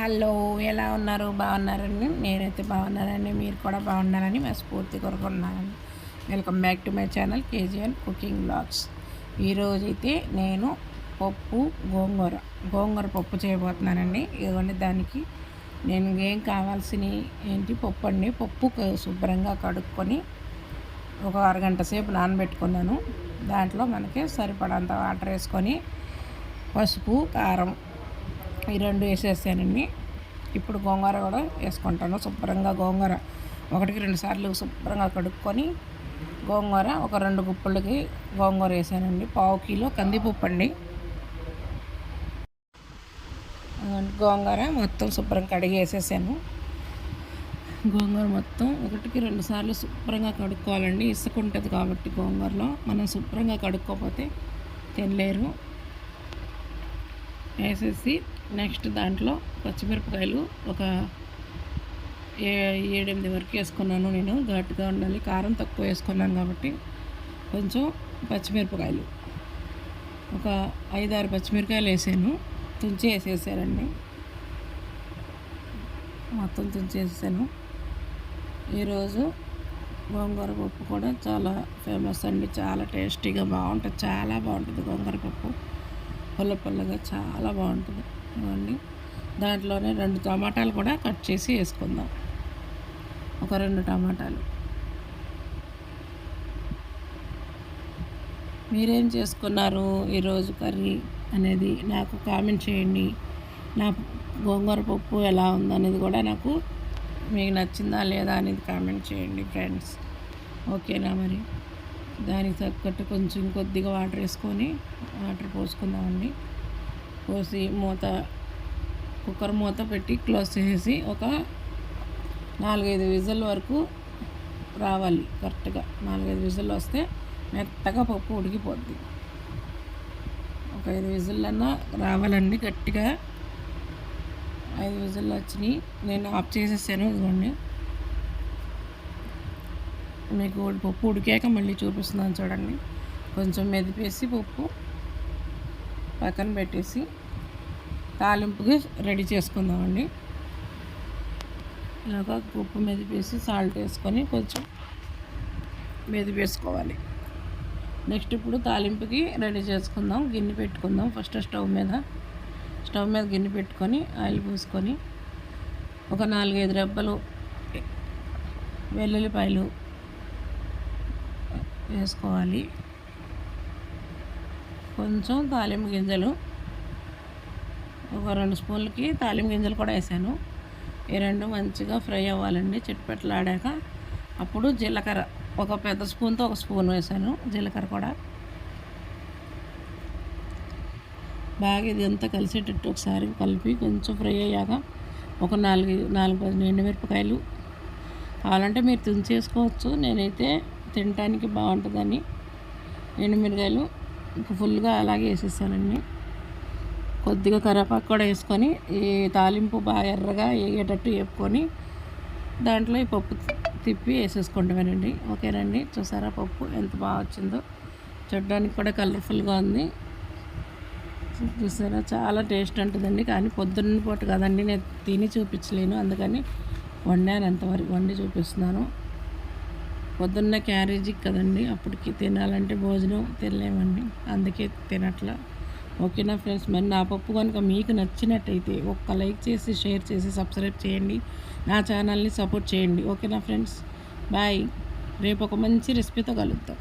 Hello ఎలా ఉన్నారు? బాగున్నారండి? నేనైతే బాగున్నానండి మీరు కూడా బాగున్నారని మేము స్ఫూర్తి కోరుకున్నానండి welcome back to my channel KGN cooking blogs. ఈరోజైతే నేను పప్పు గోంగూర గోంగూర పప్పు చేయబోతున్నానండి. ఇదిగోండి దానికి నేను ఏం కావాల్సిన ఏంటి పప్పు అండి. పప్పు శుభ్రంగా కడుక్కొని ఒక అరగంట సేపు నానబెట్టుకున్నాను. దాంట్లో మనకి సరిపడంత వాటర్ వేసుకొని పసుపు కారం ఈ రెండు వేసేసానండి. ఇప్పుడు గోంగూర కూడా వేసుకుంటాను. శుభ్రంగా గోంగూర ఒకటికి రెండు సార్లు శుభ్రంగా కడుక్కొని గోంగూర ఒక రెండు గుప్పలకి గోంగూర వేసానండి. పావు కిలో కందిపప్పు అండి. గోంగూర మొత్తం శుభ్రం కడిగి వేసేసాను. గోంగూర మొత్తం ఒకటికి రెండు సార్లు శుభ్రంగా కడుక్కోవాలండి. ఇసుక ఉంటుంది కాబట్టి గోంగూరలో. మనం శుభ్రంగా కడుక్కోకపోతే తినలేరు. వేసేసి నెక్స్ట్ దాంట్లో పచ్చిమిరపకాయలు ఒక ఏ ఏడెనిమిది వరకు వేసుకున్నాను నేను. ఘాటుగా ఉండాలి. కారం తక్కువ వేసుకున్నాను కాబట్టి కొంచెం పచ్చిమిరపకాయలు. ఒక ఐదారు పచ్చిమిరపకాయలు వేసాను. తుంచి వేసేసారండి. మొత్తం తుంచేసాను ఈరోజు గోంగూర పప్పు కూడా చాలా ఫేమస్ అండి. చాలా టేస్టీగా బాగుంటుంది. చాలా బాగుంటుంది గోంగూర పప్పు. పుల్ల పుల్లగా చాలా బాగుంటుంది. ఇవ్వండి. దాంట్లోనే రెండు టమాటాలు కూడా కట్ చేసి వేసుకుందాం. ఒక రెండు టమాటాలు. మీరేం చేసుకున్నారు ఈరోజు కర్రీ అనేది? నాకు కామెంట్ చేయండి. నా గోంగూర పప్పు ఎలా ఉందనేది కూడా నాకు మీకు నచ్చిందా లేదా అనేది కామెంట్ చేయండి ఫ్రెండ్స్. ఓకేనా మరి? దానికి తగ్గట్టు కొంచెం కొద్దిగా వాటర్ వేసుకొని వాటర్ పోసుకుందామండి. పోసి మూత కుక్కర్ మూత పెట్టి క్లోజ్ చేసి ఒక నాలుగైదు విజిల్ వరకు రావాలి కరెక్ట్గా. నాలుగైదు విజిల్ వస్తే మెత్తగా పప్పు ఉడికిపోద్ది. ఒక ఐదు విజిల్లన్నా రావాలండి గట్టిగా. ఐదు విజిల్లు వచ్చినాయి. నేను ఆఫ్ చేసేసాను ఇదిగోండి. మీకు పప్పు ఉడికాక మళ్ళీ చూపిస్తున్నాను చూడండి. కొంచెం మెదిపేసి పప్పు పక్కన పెట్టేసి తాలింపుకి రెడీ చేసుకుందామండి. ఇలాగ ఉప్పు మెదిపేసి సాల్ట్ వేసుకొని కొంచెం మెదిపేసుకోవాలి. నెక్స్ట్ ఇప్పుడు తాలింపుకి రెడీ చేసుకుందాం. గిన్నె పెట్టుకుందాం ఫస్ట్ స్టవ్ మీద. స్టవ్ మీద గిన్నె పెట్టుకొని ఆయిల్ పోసుకొని ఒక నాలుగైదు రెబ్బలు వెల్లుల్లిపాయలు వేసుకోవాలి. కొంచెం తాలింపు గింజలు ఒక రెండు స్పూన్లకి తాలింపు గింజలు కూడా వేసాను. ఈ రెండు మంచిగా ఫ్రై అవ్వాలండి. చిట్పెట్టలాడాక అప్పుడు జీలకర్ర ఒక పెద్ద స్పూన్తో ఒక స్పూన్ వేసాను జీలకర్ర కూడా. బాగా ఇది అంతా కలిసేటట్టు ఒకసారి కలిపి కొంచెం ఫ్రై అయ్యాక ఒక నాలుగు నాలుగు ఎండుమిరపకాయలు కావాలంటే మీరు తుంచేసుకోవచ్చు. నేనైతే తినడానికి బాగుంటుందని ఎండుమిరకాయలు ఫుల్గా అలాగే వేసేసానండి. కొద్దిగా కరివేపాకు కూడా వేసుకొని ఈ తాలింపు బాగా ఎర్రగా వేగేటట్టు వేపుకొని దాంట్లో ఈ పప్పు తిప్పి వేసేసుకుంటామేనండి ఓకేనండి? చూసారా పప్పు ఎంత బాగా వచ్చిందో? చూడడానికి కూడా కలర్ఫుల్గా ఉంది. చూసారా? చాలా టేస్ట్ ఉంటుందండి. కానీ పొద్దున్న పూట కదండి. నేను తిని చూపించలేను. అందుకని వండాను ఎంతవరకు వండి చూపిస్తున్నాను. పొద్దున్న క్యారేజీకి కదండి అప్పటికి తినాలంటే భోజనం తినలేమండి. అందుకే తినట్లా. ఓకేనా ఫ్రెండ్స్? మరి నా పప్పు కనుక మీకు నచ్చినట్టయితే ఒక్క లైక్ చేసి షేర్ చేసి సబ్స్క్రైబ్ చేయండి. నా ఛానల్ని సపోర్ట్ చేయండి. ఓకేనా ఫ్రెండ్స్? బాయ్. రేపు ఒక మంచి రెసిపీతో కలుద్దాం.